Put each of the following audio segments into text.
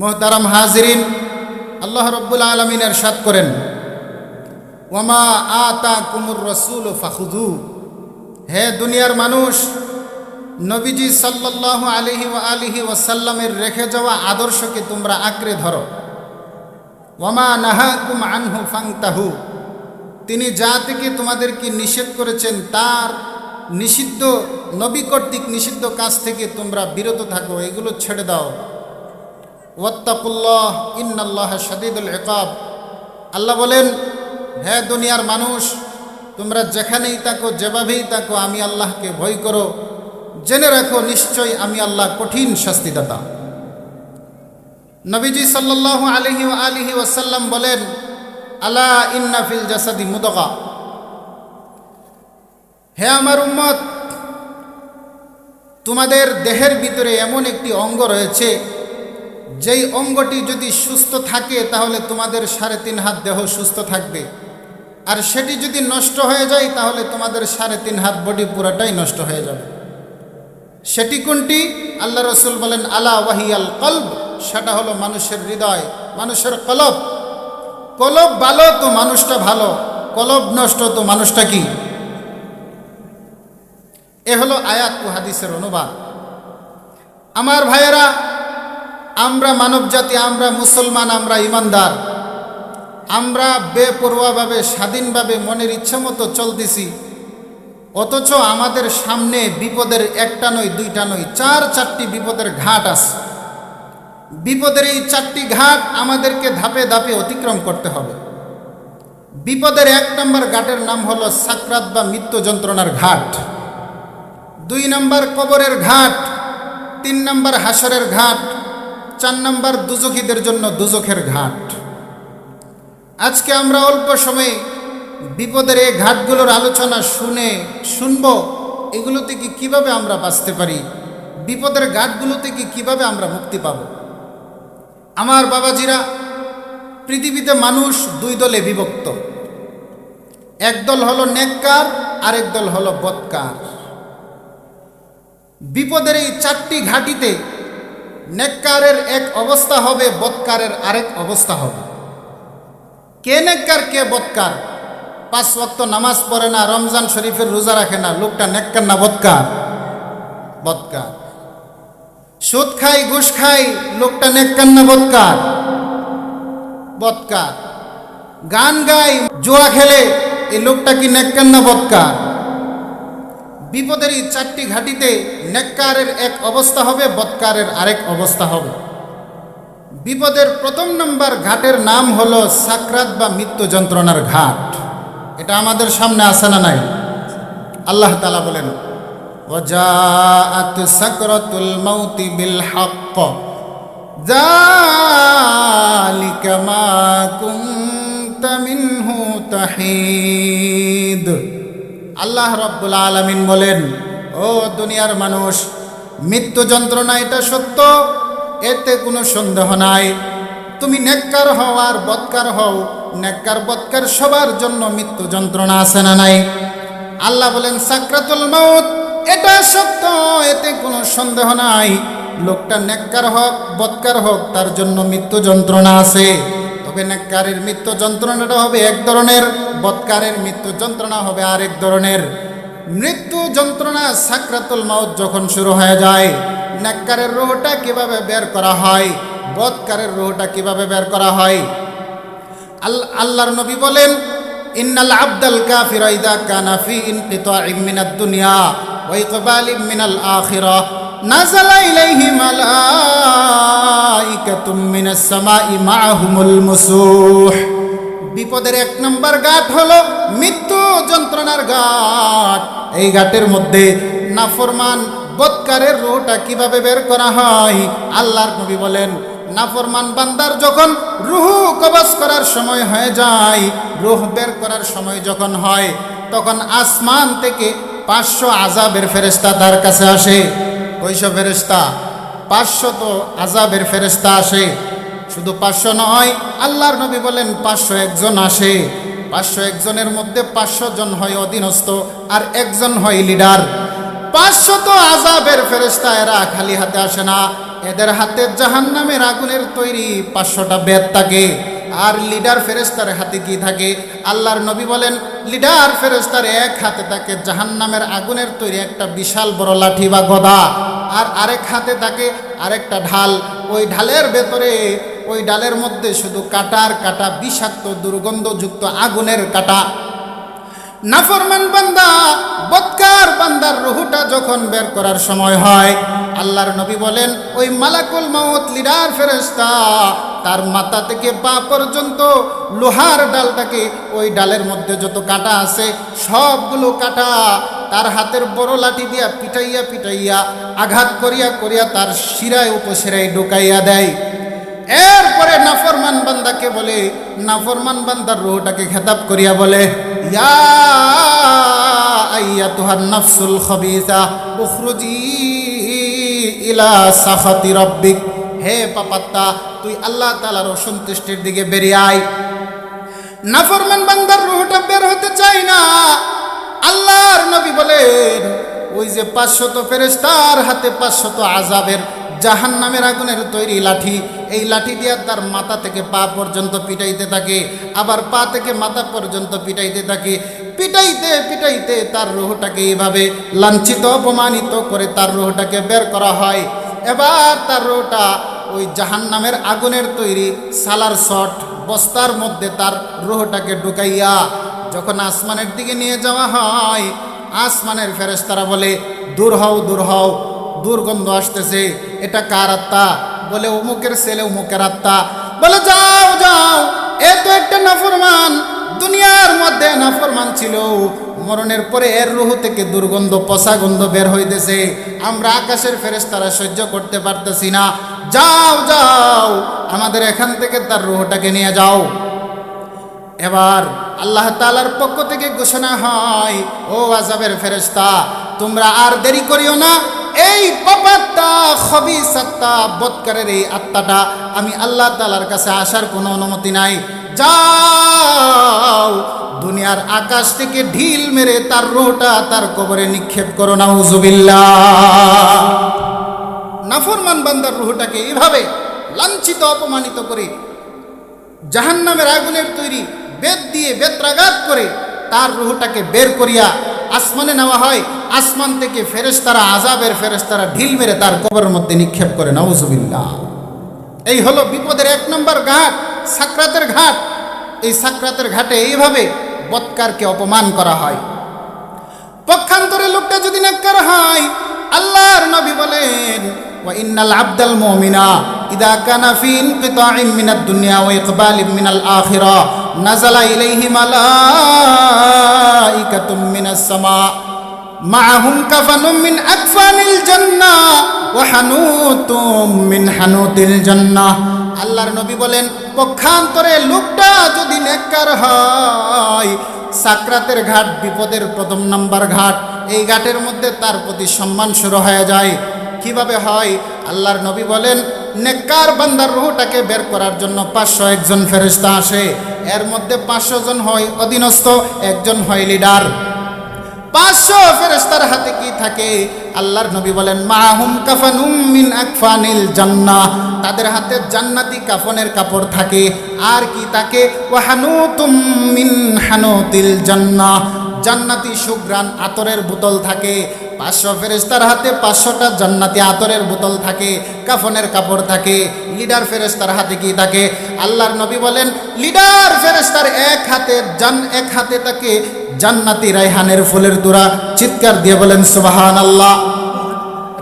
মোহতারাম হাজরিন, আল্লাহ রব্বুল আলমিন এরশাদ করেন ওমা আতা কুমুর রসুল ও ফাখুদু হে দুনিয়ার মানুষ, নবীজি সাল্লাহ আলিহি ও আলিহি ওয়াসাল্লামের রেখে যাওয়া আদর্শকে তোমরা আঁকড়ে ধরো। ওমা নাহাকুম আনহু ফাংতাহু। তিনি যা থেকে তোমাদেরকে নিষেধ করেছেন, তার নিষিদ্ধ, নবী কর্তৃক নিষিদ্ধ কাজ থেকে তোমরা বিরত থাকো, এগুলো ছেড়ে দাও। ওয়াত্তাকুল্লাহ, ইন্নাল্লাহ শদীদুল একাব আল্লাহ বলেন হ্যাঁ দুনিয়ার মানুষ, তোমরা যেখানেই থাকো, যেভাবেই থাকো, আমি আল্লাহকে ভয় করো। জেনে রাখো নিশ্চয় আমি আল্লাহ কঠিন শাস্তিদাতা। নবীজি সাল্লাহ আলহি আলিহি ওয়াসাল্লাম বলেন, আলা ইন্নাফিল জাসাদি মুদগা। হে আমার উম্মত, তোমাদের দেহের ভিতরে এমন একটি অঙ্গ রয়েছে যেই অঙ্গটি যদি সুস্থ থাকে, তাহলে তোমাদের সাড়ে তিন হাত দেহ সুস্থ থাকবে। আর সেটি যদি নষ্ট হয়ে যায়, তাহলে তোমাদের সাড়ে তিন হাত বডি পুরাটাই নষ্ট হয়ে যাবে। সেটি কোনটি? আল্লাহ রসুল বলেন, আলা ওয়াহিয়াল কলব। সেটা হলো মানুষের হৃদয়, মানুষের কলব। কলব ভালো তো মানুষটা ভালো, কলব নষ্ট তো মানুষটা কি? এ হলো আয়াত ও হাদিসের অনুবাদ। আমার ভাইয়েরা আমরা মানব জাতি আমরা মুসলমান, আমরা ইমানদার। আমরা বেপরোয়াভাবে, স্বাধীনভাবে মনের ইচ্ছা মতো চলতেছি। অথচ আমাদের সামনে বিপদের একটা নয়, দুইটা নয়, চার, চারটি বিপদের ঘাট আছে। বিপদের এই চারটি ঘাট আমাদেরকে ধাপে ধাপে অতিক্রম করতে হবে। বিপদের এক নম্বর ঘাটের নাম হলো সাকরাত বা মৃত্যু যন্ত্রণার ঘাট। দুই নম্বর কবরের ঘাট, তিন নম্বর হাসরের ঘাট চার নম্বর দুজখীদের জন্য দুজখের ঘাট। আজকে আমরা অল্প সময়ে বিপদের এই ঘাটগুলোর আলোচনা শুনে, শুনব এগুলো থেকে কীভাবে আমরা বাঁচতে পারি, বিপদের ঘাটগুলো থেকে কীভাবে আমরা মুক্তি পাব। আমার বাবাজিরা পৃথিবীতে মানুষ দুই দলে বিভক্ত। একদল হলো নেককার, আরেক দল হলো বৎকার। বিপদের এই চারটি ঘাটিতে নেককারের এক অবস্থা হবে, বৎকারের আরেক অবস্থা হবে। কে নেককার, কে বৎকার? পাঁচ ওয়াক্ত নামাজ পড়ে না, রমজান শরীফের রোজা রাখে না, লোকটা নেককার না বৎকার? বৎকার। সুদ খাই, ঘুষ খাই, লোকটা নেককার না বৎকার? বৎকার। গান গাই, জোয়া খেলে, এই লোকটা কি নেককার না বৎকার? বিপদের এই চারটি ঘাটিতে নেককারের এক অবস্থা হবে বৎকারের আরেক অবস্থা হবে বিপদের প্রথম নম্বর ঘাটের নাম হলো সাকরাত বা মৃত্যু যন্ত্রণার ঘাট এটা আমাদের সামনে আসে না নাই আল্লাহ তালা বলেন وجاءت سكرة الموت بالحق ذلك ما كنت منه تحيد আল্লাহ রব্বুল আলমিন বলেন, ও দুনিয়ার মানুষ, মৃত্যু যন্ত্রণা এটা সত্য, এতে কোনো সন্দেহ নাই। তুমি নেককার হও আর বৎকার হও, নেককার বৎকার সবার জন্য মৃত্যু যন্ত্রণা আছে না নাই? আল্লাহ বলেন, সাকরাতুল মাউত, এটা সত্য, এতে কোনো সন্দেহ নাই। লোকটা নেককার হোক, বৎকার হোক, তার জন্য মৃত্যু যন্ত্রণা আছে। তবে নেককারের মৃত্যু যন্ত্রণাটা হবে এক ধরনের, বৎকারের মৃত্যু যন্ত্রণা হবে আরেক ধরনের। মৃত্যু যন্ত্রণা সাকরাতুল মাউত যখন শুরু হয়ে যায়, নেককারের রোহটা কীভাবে বের করা হয়, বৎকারের রোহটা কীভাবে বের করা হয়? আল্লাহ আল্লাহর নবী বলেন, ইন্নাল আবদাল কাফির ইদা কানা ফি ইনকিতাইম মিনাদ দুনিয়া ওয়া মিনাল আখিরাহ নাযালা ইলাইহি মালাইকাতুম মিনাস সামাই মাআহুমুল মুসুহ। বিপদের এক নম্বর ঘাট হলো মৃত্যু যন্ত্রণার ঘাট। এই ঘাটের মধ্যে নাফরমান বৎকারের রোহটা কীভাবে বের করা হয়? আল্লাহর নবী বলেন, নাফরমান বান্দার যখন রুহু কবজ করার সময় হয়ে যায়, রুহ বের করার সময় যখন হয়, তখন আসমান থেকে পাঁচশো আজাবের ফেরেস্তা তার কাছে আসে। কইশো ফেরেস্তা পাঁচশো তো আজাবের ফেরেস্তা আসে। শুধু পাঁচশো নয়, আল্লাহর নবী বলেন পাঁচশো একজন আসে। পাঁচশো একজনের মধ্যে পাঁচশো জন হয় অধীনস্থ আর একজন হয় লিডার। পাঁচশত আজাবের ফেরেস্তা এরা খালি হাতে আসে না। এদের হাতে জাহান নামের আগুনের তৈরি পাঁচশোটা বেদ থাকে। আর লিডার ফেরেস্তার হাতে কি থাকে? আল্লাহর নবী বলেন, লিডার ফেরেস্তার এক হাতে থাকে জাহান্নামের আগুনের তৈরি একটা বিশাল বড় লাঠি বা গদা, আর আরেক হাতে থাকে আরেকটা ঢাল। ওই ঢালের ভেতরে, ওই ডালের মধ্যে শুধু কাটার কাটা বিষাক্ত দুর্গন্ধযুক্ত আগুনের কাটা। নাফরমান বান্দা, বৎকার বান্দার রুহুটা যখন বের করার সময় হয়, আল্লাহর নবী বলেন, ওই মালাকুল মাউত লিডার ফেরেস্তা তার মাথা থেকে পা পর্যন্ত লোহার ডালটাকে ওই ডালের মধ্যে যত কাটা আছে, সবগুলো কাটা তার হাতের বড় লাঠি দিয়া পিটাইয়া পিটাইয়া আঘাত করিয়া করিয়া তার শিরায় উপশিরায় ঢুকাইয়া দেয়। এরপরে নাফরমান বান্দাকে বলে, নাফরমান বান্দার রুহটাকে খেতাব করিয়া বলে, ইয়া আইয়াতুহান নাফসুল খবিসা, উখরুজি ইলা সাখাতি রব্বিক, হে পাপাত্তা তুই আল্লাহ তাআলার অসন্তুষ্টির দিকে বেরিয়ে আয়। নাফরমান বান্দার রুহটা বের হতে চাই না। আল্লাহর নবী বলেন, ওই যে পাঁচশত ফেরেস্তার হাতে পাঁচশত আজাবের জাহান নামের আগুনের তৈরি লাঠি এই লাঠি দিয়ে তার মাথা থেকে পা পর্যন্ত পিটাইতে থাকে, আবার পা থেকে মাথা পর্যন্ত পিটাইতে থাকে। পিটাইতে পিটাইতে তার রুহটাকে এইভাবে লাঞ্ছিত, অপমানিত করে তার রুহটাকে বের করা হয়। এবার তার রুহটা ওই জাহান নামের আগুনের তৈরি সালার শট বস্তার মধ্যে তার রুহটাকে ঢুকাইয়া যখন আসমানের দিকে নিয়ে যাওয়া হয়, আসমানের ফেরেস্তারা বলে, দূর হও দূর হও, দুর্গন্ধ আসতেছে। এটা কার আত্মা? বলে, অমুকের ছেলে, অমুকের আত্মা। বলে, যাও যাও। এ তো একটা নাফরমান। দুনিয়ার মধ্যে নাফরমান ছিল। মরণের পরে এর রুহ থেকে দুর্গন্ধ, পচা গন্ধ বের হইতেছে। আমরা আকাশের ফেরেশতারা সহ্য করতে পারতেছি না। যাও যাও, আমাদের এখান থেকে তার রুহটাকে নিয়ে যাও। এবার আল্লাহ তালার পক্ষ থেকে ঘোষণা হয়, ও আজাবের ফেরেস্তা তোমরা আর দেরি করিও না। এই পাপাত্তা খবি সত্তা বৎকারের এই আত্মাটা আমি আল্লাহ তালার কাছে আসার কোনো অনুমতি নাই। যাও, দুনিয়ার আকাশ থেকে ঢিল মেরে তার রোটা তার কবরে নিক্ষেপ করো না উজুবিল্লা নাফরমান বান্দার রুহটাকে এইভাবে লাঞ্ছিত, অপমানিত করে জাহান্নামের আগুনের তৈরি বেদ দিয়ে বেত্রাঘাত করে তার রুহটাকে বের করিয়া আসমানে নেওয়া হয়, আসমান থেকে ফেরেস্তারা আজাবের ফেরেস্তারা ঢিল মেরে তার কবরের মধ্যে নিক্ষেপ করে নওয়াজুবিল্লাহ এই হলো বিপদের এক নম্বর ঘাট, সাকরাতের ঘাট। এই সাকরাতের ঘাটে এইভাবে বৎকারকে অপমান করা হয়। পক্ষান্তরে লোকটা যদি নাকার হয়, আল্লাহর নবী বলেন ওয়াইন্নাল আব্দাল মুমিনা ইদা কানা ফি ইনকিতাইম মিনাদ দুনিয়া ওয়া ইকবালিম মিনাল আখিরাহ নাজালা ইলাইহি মালাইকাতুম মিনাস সামা মাআহুম কাফানুম মিন আকফানিল জান্নাহ ওয়া হানুতুম মিন হানুতিল জান্নাহ আল্লাহর নবী বলেন, পক্ষান্তরে লোকটা যদি নেককার হয়, সাকরাতের ঘাট, বিপদের প্রথম নাম্বার ঘাট, এই ঘাটের মধ্যে তার প্রতি সম্মান শুরু হয়ে যায়। কীভাবে হয়? আল্লাহর নবী বলেন, নেককার বান্দার রুহটাকে বের করার জন্য পাঁচশো একজন ফেরেস্তা আসে। এর মধ্যে পাঁচশো জন হয় অধীনস্থ, একজন হয় লিডার পাঁচশো ফেরেস্তার হাতে কি থাকে? আল্লাহর নবী বলেন, মাহুম কাফান মিন আকফানিল জান্না তাদের হাতে জান্নাতি কাফনের কাপড় থাকে। আর কি থাকে? ওয়াহানুতুম মিন হানুতিল জান্নাহ। জান্নাতি সুগ্রান আতরের বোতল থাকে। পাঁচশো ফেরেস্তার হাতে পাঁচশোটা জান্নাতি আতরের বোতল থাকে। কাফনের কাপড় থাকে। লিডার ফেরেস্তার হাতে কি থাকে? আল্লাহর নবী বলেন, লিডার ফেরেস্তার এক হাতে জান, এক হাতে থাকে জান্নাতি রায়হানের ফুলের তুরা। চিৎকার দিয়ে বলেন সুবাহান আল্লাহ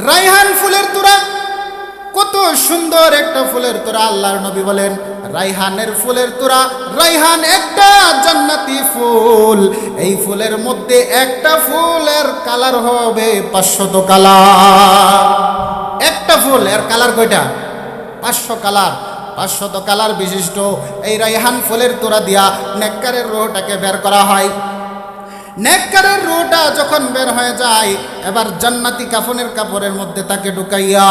রায়হান ফুলের তুরা কত সুন্দর একটা ফুলের তোরা আল্লাহর নবী বলেন, রাইহানের ফুলের তোরা রাইহান একটা জান্নাতি ফুল। এই ফুলের মধ্যে একটা ফুলের কালার হবে পাঁচশত কালার। একটা ফুল এর কালার কয়টা? পাঁচশো কালার। পাঁচশত কালার বিশিষ্ট এই রাইহান ফুলের তোরা দিয়া নেককারের রোহটাকে বের করা হয়। নেককারের রুটা যখন বের হয়ে যায়, এবার জান্নাতি কাফনের কাপড়ের মধ্যে তাকে ঢুকাইয়া,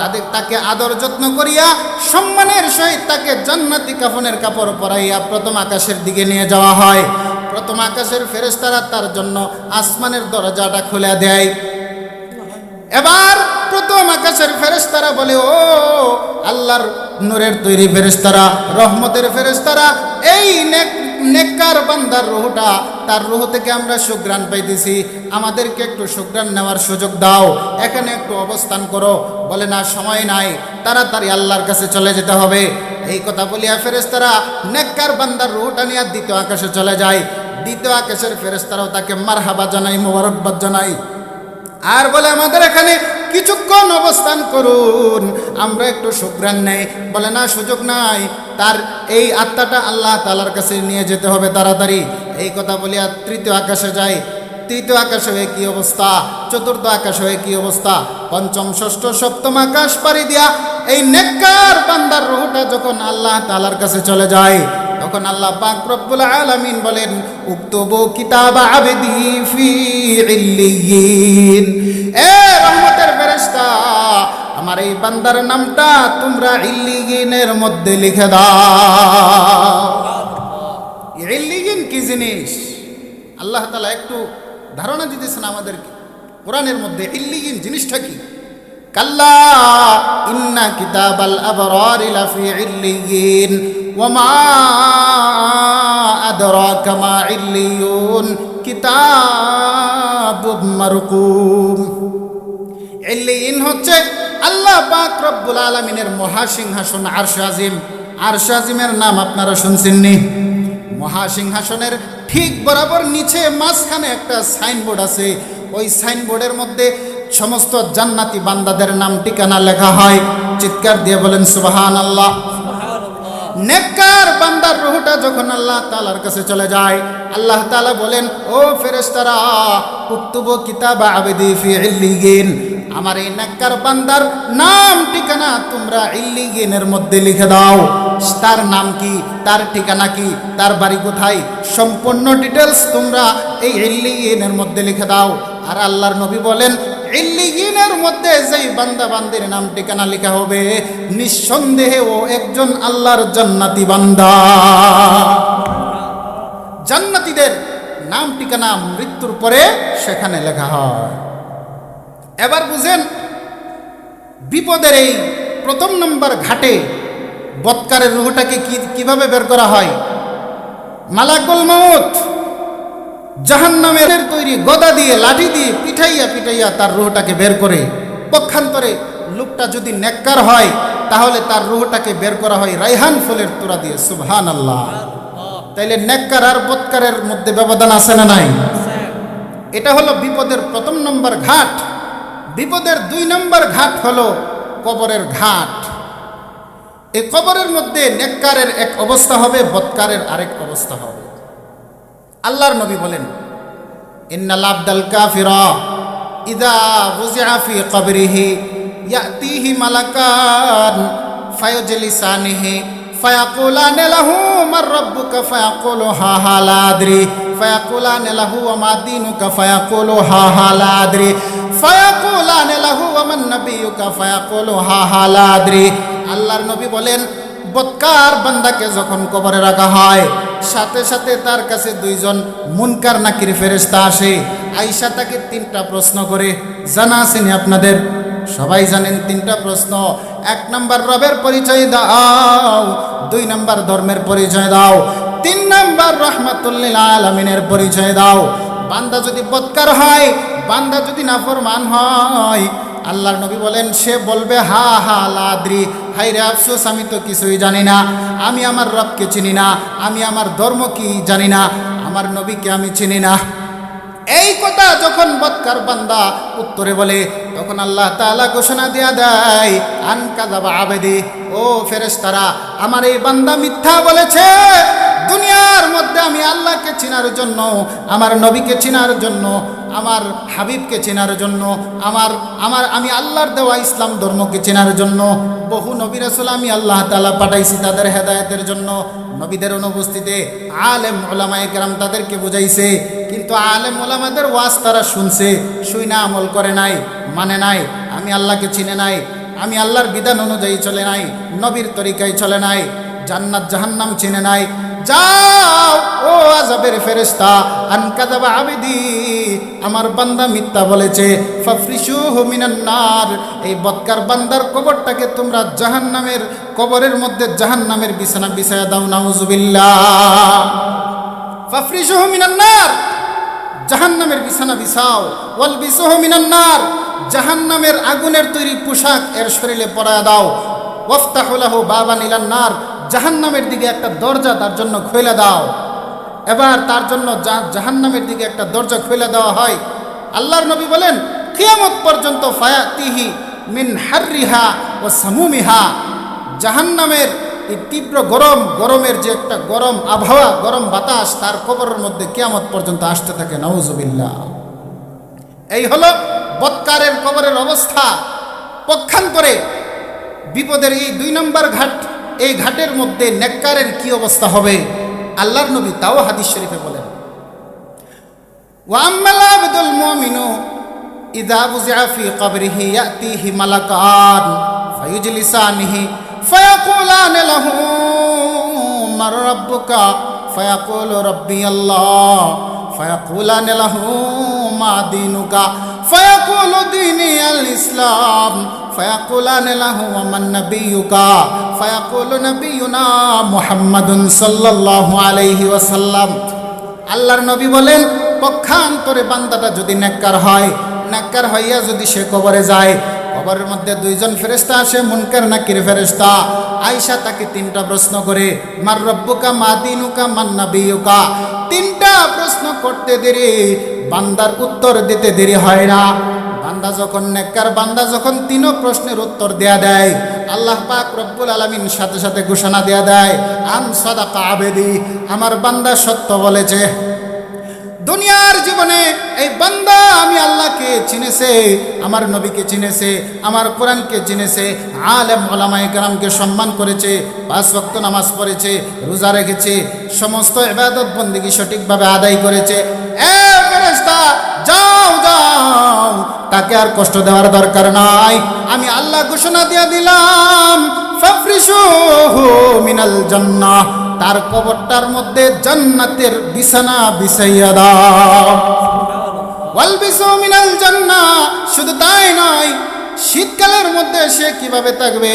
তাদের তাকে আদর যত্ন করিয়া, সম্মানের সহিত তাকে জান্নাতি কাফনের কাপড় পরাইয়া প্রথম আকাশের দিকে নিয়ে যাওয়া হয়। প্রথম আকাশের ফেরেস্তারা তার জন্য আসমানের দরজাটা খুলে দেয়। এবার প্রথম আকাশের ফেরেস্তারা বলে, ও আল্লাহর নূরের তৈরি ফেরেস্তারা রহমতের ফেরেস্তারা এই নেক নেককার বান্দার রুহটা, তার রুহ থেকে আমরা সুগ্রাণ পাইতেছি। আমাদেরকে একটু সুগ্রাণ নেওয়ার সুযোগ দাও। এখানে একটু অবস্থান করো। বলে, না, সময় নাই। তাড়াতাড়ি আল্লাহর কাছে চলে যেতে হবে। এই কথা বলিয়া ফেরেশতারা নেককার বান্দার রুহটা নিয়ে দ্বিতীয় আকাশে চলে যায়। দ্বিতীয় আকাশের ফেরেশতারাও তাকে মারহাবা জানাই, মোবারকবাদ জানাই। আর বলে আমাদের এখানে কিছুক্ষণ অবস্থান করুন। আমরা একটু সুগ্রাণ নেই, বলে না, সুযোগ নাই। তার এই আত্মাটা আল্লাহ তালার কাছে নিয়ে যেতে হবে তাড়াতাড়ি। এই কথা বলিয়া তৃতীয় আকাশে যায় তৃতীয় আকাশে হয়ে কি অবস্থা? চতুর্থ আকাশ হয়ে কি অবস্থা? পঞ্চম, ষষ্ঠ, সপ্তম আকাশ পাড়ি দিয়া এই নেককার বান্দার রুহটা যখন আল্লাহ তালার কাছে চলে যায় তখন আল্লাহ পাক রব্বুল আলামিন বলেন উক্তবু কিতাব আবেদি ফি এ রহমতের ফেরেশতা, আমার এই বান্দার নামটা তোমরা ইল্লিয়িনের মধ্যে লিখে দাও। ইল্লিয়িন কি জিনিস? আল্লাহ তাআলা একটু ধারণা দিতেছেন আমাদেরকে। কোরআনের মধ্যে ইল্লিয়িন জিনিসটা কি? কাল্লা, ইন্না হচ্ছে আল্লাহ পাক রব্বুল মহাসিংহাসন আরশ আজিম। নাম আপনারা শুনছেননি? মহাসিংহাসনের ঠিক বরাবর নিচে মাঝখানে একটা সাইনবোর্ড আছে। ওই সাইনবোর্ডের মধ্যে সমস্ত জান্নাতি বান্দাদের নাম ঠিকানা লেখা হয়। চিৎকার দিয়ে বলেন সুবাহান আল্লাহ নেককার বান্দার রুহটা যখন আল্লাহ তালার কাছে চলে যায়, আল্লাহ তালা বলেন, ও ফেরেশতারা, উক্তুব কিতাব আবেদি ফি আমার এই নেককার বান্দার নাম ঠিকানা তোমরা ইল্লিগিনের মধ্যে লিখে দাও। তার নাম কি? তার ঠিকানা কি? তার বাড়ি কোথায়? সম্পূর্ণ ডিটেলস তোমরা এই ইল্লিগিনের মধ্যে লিখে দাও। আর আল্লাহর নবী বলেন ইল্লিগিনের মধ্যে যেই বান্দা বান্দির নাম ঠিকানা লেখা হবে, নিঃসন্দেহে ও একজন আল্লাহর জান্নাতি বান্দা। জান্নাতীদের নাম ঠিকানা মৃত্যুর পরে সেখানে লেখা হয়। এবার বুঝেন, বিপদের এই প্রথম নম্বর ঘাটে বৎকারের রুহটাকে কীভাবে বের করা হয়? মালাকুল মৌত জাহান্নামের তৈরি গদা দিয়ে, লাঠি দিয়ে পিঠাইয়া পিঠাইয়া তার রুহটাকে বের করে। পক্ষান্তরে লোকটা যদি নেককার হয়, তাহলে তার রুহটাকে বের করা হয় রাইহান ফুলের তোরা দিয়ে সুবহান আল্লাহ তাইলে নেককার আর বৎকারের মধ্যে ব্যবধান আছে না নাই? এটা হলো বিপদের প্রথম নম্বর ঘাট। বিপদের দুই নম্বর ঘাট হলো কবরের ঘাট। এই কবরের মধ্যে নেককারের এক অবস্থা হবে, বৎকারের আরেক অবস্থা হবে। আল্লাহর নবী বলেন, ইন্নাল আবদাল কাফিরা ইদা বুজিআ ফি কবরিহি ইয়াতিহি মালাকান ফায়ুজলিসানিহি ফায়াকুলান লাহু মার রাব্বুকা ফায়াকুলু হা হা লা আদরি, ফায়াকুলান লাহু মা দীনুকা ফায়াকুলু হা হা লা আদরি, ফায়াকুলান লাহু ওয়া মান নাবিয়ুকা ফায়াকুলু হা হা আল্লাহর নবী বলেন বৎকার বান্দাকে যখন কবরে রাখা হয়, সাথে সাথে তার কাছে দুইজন মুনকার নাকির ফেরেস্তা আসে। আইসা তাকে তিনটা প্রশ্ন করে, জানা আসেনি আপনাদের? সবাই জানেন তিনটা প্রশ্ন। এক নম্বর, রবের পরিচয় দাও। দুই নম্বর, ধর্মের পরিচয় দাও। তিন নম্বর রহমাতুল্লিল আলমিনের পরিচয় দাও। বান্দা যদি বৎকার হয় বান্দা যদি নাফরমান হয়, আল্লাহর নবী বলেন, সে বলবে, হা হা, লাদ্রি। হাই রে আফসোস, আমি তো কিছুই জানি না। আমি আমার রবকে চিনি না, আমি আমার ধর্ম কি জানি না, আমার নবীকে আমি চিনি না। এই কথা যখন বৎকার বান্দা উত্তরে বলে, তখন আল্লাহ তাআলা ঘোষণা দিয়া দেয় আনকা কাযাবা আবেদি। ও ফেরেশতারা, আমার এই বান্দা মিথ্যা বলেছে। দুনিয়ার মধ্যে আমি আল্লাহকে চেনার জন্য, আমার নবীকে চেনার জন্য, আমার হাবিবকে চেনার জন্য, আমার আমার, আমি আল্লাহর দেওয়া ইসলাম ধর্মকে চেনার জন্য, বহু নবী রাসূল আমি আল্লাহ তালা পাঠাইছি তাদের হেদায়তের জন্য। নবীদের অনুপস্থিতিতে আলেম ওলামায়ে কেরাম তাদেরকে বুঝাইছে, কিন্তু আলেম ওলামাদের ওয়াজ তারা শুনছে, শুই না, আমল করে নাই মানে নাই, আমি আল্লাহকে চিনে নাই, আমি আল্লাহর বিধান অনুযায়ী চলে নাই, নবীর তরিকায় চলে নাই, জান্নাত জাহান্নাম চিনে নাই যাও, ও আজাবের ফেরেস্তা আনকাদাবা আবেদি। আমার বান্দা মিথ্যা বলেছে ফাফরিসুহু মিনান নার। এই বদকার বান্দার কবরটাকে তোমরা জাহান্নামের, কবরের মধ্যে জাহান্নামের বিছানা বিছায়া দাও, নাউজুবিল্লাহ। ফাফরিসুহু মিনান নার, জাহান্নামের বিছানা বিছাও। ওয়াল বিসুহু মিনান নার, জাহান্নামের আগুনের তৈরি পোশাক এর শরীরে পরায়া দাও। ওয়াফতাহুলাহু বাবান ইলান নার জাহান্নামের দিকে একটা দরজা তার জন্য খুলে দাও। এবার তার জন্য জাহান্নামের দিকে একটা দরজা খুলে দেওয়া হয়। আল্লাহর নবী বলেন, কিয়ামত পর্যন্ত ফায়াতিহি মিন হাররিহা ও সামুমিহা। জাহান্নামের এই তীব্র গরম, গরমের যে একটা গরম আবহাওয়া, গরম বাতাস তার কবরের মধ্যে কিয়ামত পর্যন্ত আসতে থাকে। নওজুবিল্লাহ এই হলো বৎকারের কবরের অবস্থা। পক্ষান্তরে বিপদের এই দুই নম্বর ঘাট এই ঘাটের মধ্যে নেককারের কি অবস্থা হবে? আল্লাহর নবী তাও হাদিস শরীফে বলেন। ওয়াম্মাল আবদুল মুমিনু ইদা বুজিআ ফি কবরিহি ইয়াতিহি মালাকান ফায়ুজলিসানিহি ফায়াকুলান লাহু, মার রাব্বুকা? ফায়াকুলু রাব্বি আল্লাহ, ফায়াকুলান লাহু, মা দীনুকা? ফায়াকুলু দীনি আল ইসলাম? ফায়াকুলান লাহু, ওয়া মান নাবিয়ুকা? আলাইহি ওয়াসাল্লাম। আল্লাহর নবী বলেন, পক্ষান্তরে বান্দাটা যদি নেককার হয়, নেককার হইয়া যদি সে কবরে যায়, কবরের মধ্যে দুইজন ফেরেস্তা আসে, মুনকার নাকির ফেরেস্তা আয়সা তাকে তিনটা প্রশ্ন করে, মার রব্বুকা মা দিনুকা, মান নাবিয়ুকা? তিনটা প্রশ্ন করতে দেরি, বান্দার উত্তর দিতে দেরি হয় না। বান্দা যখন নেককার, বান্দা যখন তিনও প্রশ্নের উত্তর দেয়া দেয়, আল্লাহ পাক রব্বুল আলমিন সাথে সাথে ঘোষণা দেয়া দেয়, আন সাদাকা আবেদি, আমার বান্দা সত্য বলেছে। দুনিয়ার জীবনে এই বান্দা আমি আল্লাহকে চিনেছে, আমার নবীকে চিনেছে, আমার কোরআনকে চিনেছে, আলেম ওলামায়ে কেরামকে সম্মান করেছে, পাঁচ ভক্ত নামাজ পড়েছে, রোজা রেখেছে, সমস্ত এবাদত বন্দিগি সঠিকভাবে আদায় করেছে এ ফেরেশতা, যাও যাও। তাকে আর কষ্ট দেওয়ার দরকার নাই। আমি আল্লাহ ঘোষণা দিয়ে দিলাম মিনাল জান্নাহ। তার কবরটার মধ্যে জান্নাতের বিছানা বিছাইয়া দাও। ওয়ালবিসু মিনাল জান্নাহ। শুধু তাই নয় শীতকালের মধ্যে সে কীভাবে থাকবে?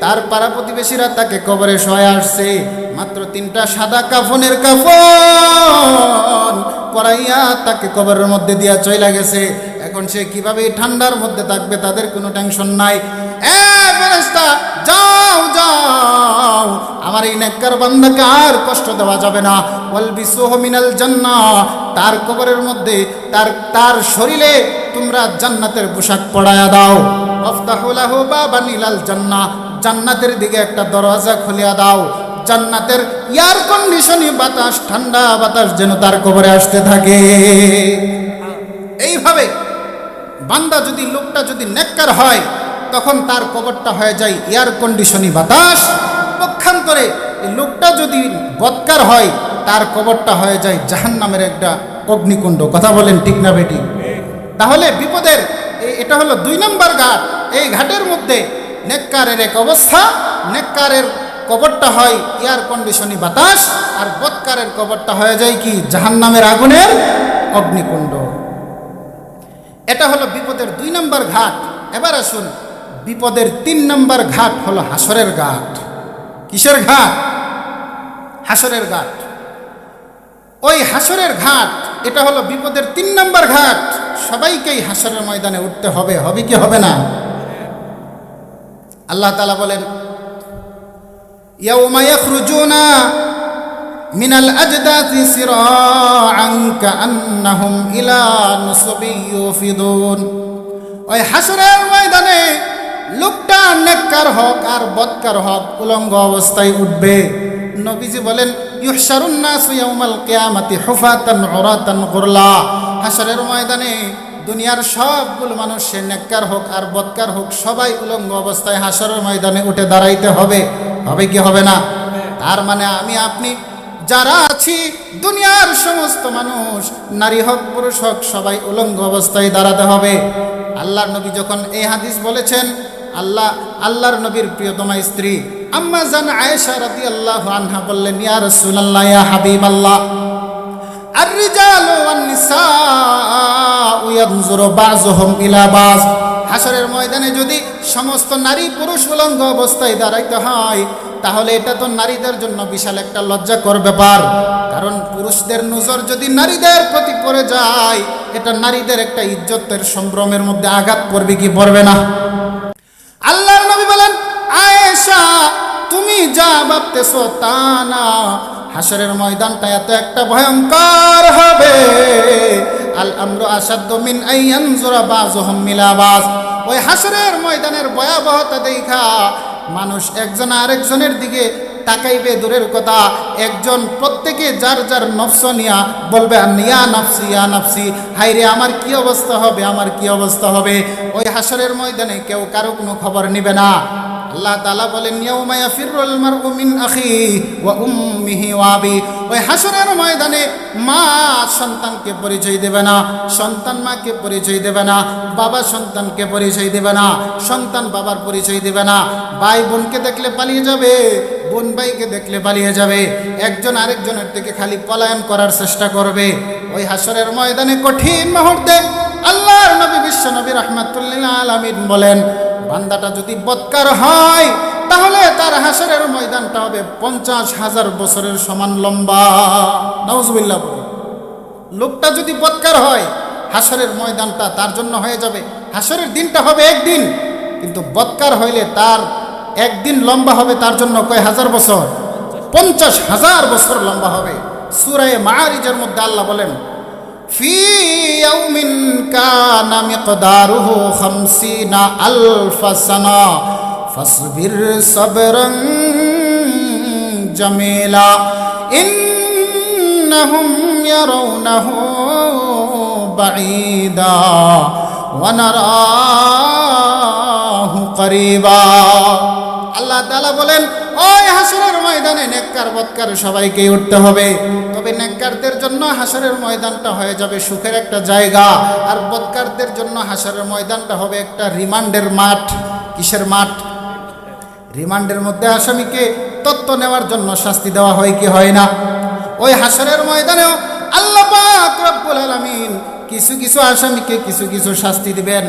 তার পাড়া প্রতিবেশীরা তাকে কবরে শয়ে আসছে। মাত্র তিনটা সাদা কাফনের কাফন পরাইয়া তাকে কবরের মধ্যে দিয়া চইলা গেছে। এখন সে কীভাবে ঠান্ডার মধ্যে থাকবে তাদের কোনো টেনশন নাই। যাও যাও। আমার এই নেককার বান্দাকে আর কষ্ট দেওয়া যাবে না। ওয়াল বিসুহু মিনাল জান্নাহ। তার কবরের মধ্যে তার তার শরীরে তোমরা জান্নাতের পোশাক পরায়া দাও। আফতাহু লাহু বাবান ইলাল জান্নাহ জান্নাতের দিকে একটা দরজা খুলিয়া দাও। জান্নাতের এয়ার কন্ডিশনই বাতাস, ঠান্ডা বাতাস যেন তার কবরে আসতে থাকে। এইভাবে বান্দা যদি, লোকটা যদি নেককার হয়, তখন তার কবরটা হয়ে যায় এয়ার কন্ডিশনই বাতাস। পক্ষান্তরে লোকটা যদি বৎকার হয়, তার কবরটা হয়ে যায় জাহান নামের একটা অগ্নিকুণ্ড। কথা বলেন ঠিক না বেটি? তাহলে বিপদের এটা হলো দুই নম্বর ঘাট। এই ঘাটের মধ্যে নেককারের এক অবস্থা। নেককারের কবরটা হয় এয়ার কন্ডিশনই বাতাস, আর বৎকারের কবরটা হয়ে যায় কি? জাহান নামের আগুনের অগ্নিকুণ্ড। এটা হলো বিপদের দুই নম্বর ঘাট। এবার আসুন, বিপদের তিন নম্বর ঘাট হলো হাসরের ঘাট। কিসের ঘাট? হাসরের ঘাট। ওই হাসরের ঘাট, এটা হলো বিপদের তিন নম্বর ঘাট। সবাইকেই হাসরের ময়দানে উঠতে হবে হবে কি হবে না? আল্লাহ তালা বলেন ইয়াউমায়াখরুজুনা মিনাল আজদাতি সিরাআন কাআন্নাহুম ইলা নুসবি ইউফিদুন। ওই হাসরের ময়দানে লোকটা নেককার হক আর বৎকার হক, উলঙ্গ অবস্থায় উঠবে। নবীজি বলেন হাসরের ময়দানে দুনিয়ার সবগুলো মানুষ সে নেককার হোক আর বৎকার হোক, সবাই উলঙ্গ অবস্থায় হাসরের ময়দানে উঠে দাঁড়াইতে হবে। হবে কি হবে না? তার মানে আমি, আপনি, যারা আছি, দুনিয়ার সমস্ত মানুষ, নারী হোক, পুরুষ হোক, সবাই উলঙ্গ অবস্থায় দাঁড়াতে হবে। আল্লাহর নবী যখন এই হাদিস বলেছেন, আল্লাহ, আল্লাহর নবীর প্রিয়তমা স্ত্রী। আম্মা জান আয়েশা রাদি আল্লাহ আনহা বললেন, ইয়া রসুল্লাহ ইয়া হাবিব আল্লাহ আর রিজাল নিসা ইয়ানজুরু বাযুহুম ইলা বাজ। হাসরের ময়দানে যদি সমস্ত নারী পুরুষ উলঙ্গ অবস্থায় দাঁড়াইতে হয়, তাহলে এটা তো নারীদের জন্য বিশাল একটা লজ্জাকর ব্যাপার। কারণ পুরুষদের নজর যদি নারীদের প্রতি পড়ে যায়, এটা নারীদের একটা ইজ্জতের সম্ভ্রমের মধ্যে আঘাত করবে কি পড়বে না। আল্লাহর নবী বলেন আয়েশা, তুমি যা ভাবতেছো তা না। হাসরের ময়দানটা এত একটা ভয়ঙ্কর হবে। আল আমরু আসাদ্দ মিন আইয়ানজুরা বাযুহুম মিলাবাস। ওই হাসরের ময়দানের ভয়াবহতা দেখা। মানুষ একজন আরেকজনের দিকে তাকাইবে, দূরের কথা। একজন প্রত্যেকে যার যার নফস নিয়া বলবে, নিয়া নাফসি, ইয়া নাফসি। হাইরে আমার কি অবস্থা হবে? আমার কি অবস্থা হবে? ওই হাসরের ময়দানে কেউ কারও কোনো খবর নিবে না। আল্লাহ তালা বলেন, ইয়াউমা ইয়াফিরুল মারউ মিন আখি ওয়া উম্মিহি ওয়া আবি। ওই হাসরের ময়দানে মা সন্তানকে পরিচয় দেবে না, সন্তান মাকে পরিচয় দেবে না, বাবা সন্তানকে পরিচয় দেবে না, সন্তান বাবার পরিচয় দেবে না। ভাই বোনকে দেখলে পালিয়ে যাবে, বোন ভাইকে দেখলে পালিয়ে যাবে। একজন আরেকজনের থেকে খালি পলায়ন করার চেষ্টা করবে। ওই হাসরের ময়দানে কঠিন মুহূর্তে আল্লাহর নবী বিশ্ব নবী রহমাতুল্লিল আলামিন বলেন বান্দাটা যদি বৎকার হয়, তাহলে তার হাসরের ময়দানটা হবে পঞ্চাশ হাজার বছরের সমান লম্বা। নওয়াজবিল্লাহ বলে লোকটা যদি বৎকার হয়, হাসরের ময়দানটা তার জন্য হয়ে যাবে। হাসরের দিনটা হবে একদিন, কিন্তু বৎকার হইলে তার একদিন লম্বা হবে তার জন্য কয় হাজার বছর? পঞ্চাশ হাজার বছর লম্বা হবে। সুরায় মারিজের মধ্যে আল্লাহ বলেন في يوم كان مقداره خمسين ألف سنة فاصبر صبرا جميلا إنهم يرونه بعيدا ونراه قريبا আল্লাহ তাআলা বলেন ওই হাসরের ময়দানে নেককার বৎকার সবাইকে উঠতে হবে। তবে নেককারদের জন্য হাসরের ময়দানটা হয়ে যাবে সুখের একটা জায়গা। আর বৎকারদের জন্য হাসরের ময়দানটা হবে একটা রিমান্ডের মাঠ। কিসের মাঠ? রিমান্ডের মধ্যে আসামিকে তত্ত্ব নেওয়ার জন্য শাস্তি দেওয়া হয় কি হয় না? ওই হাসরের ময়দানেও আল্লাহ রব্বুল আলামিন কিছু কিছু আসামিকে কিছু কিছু শাস্তি দিবেন।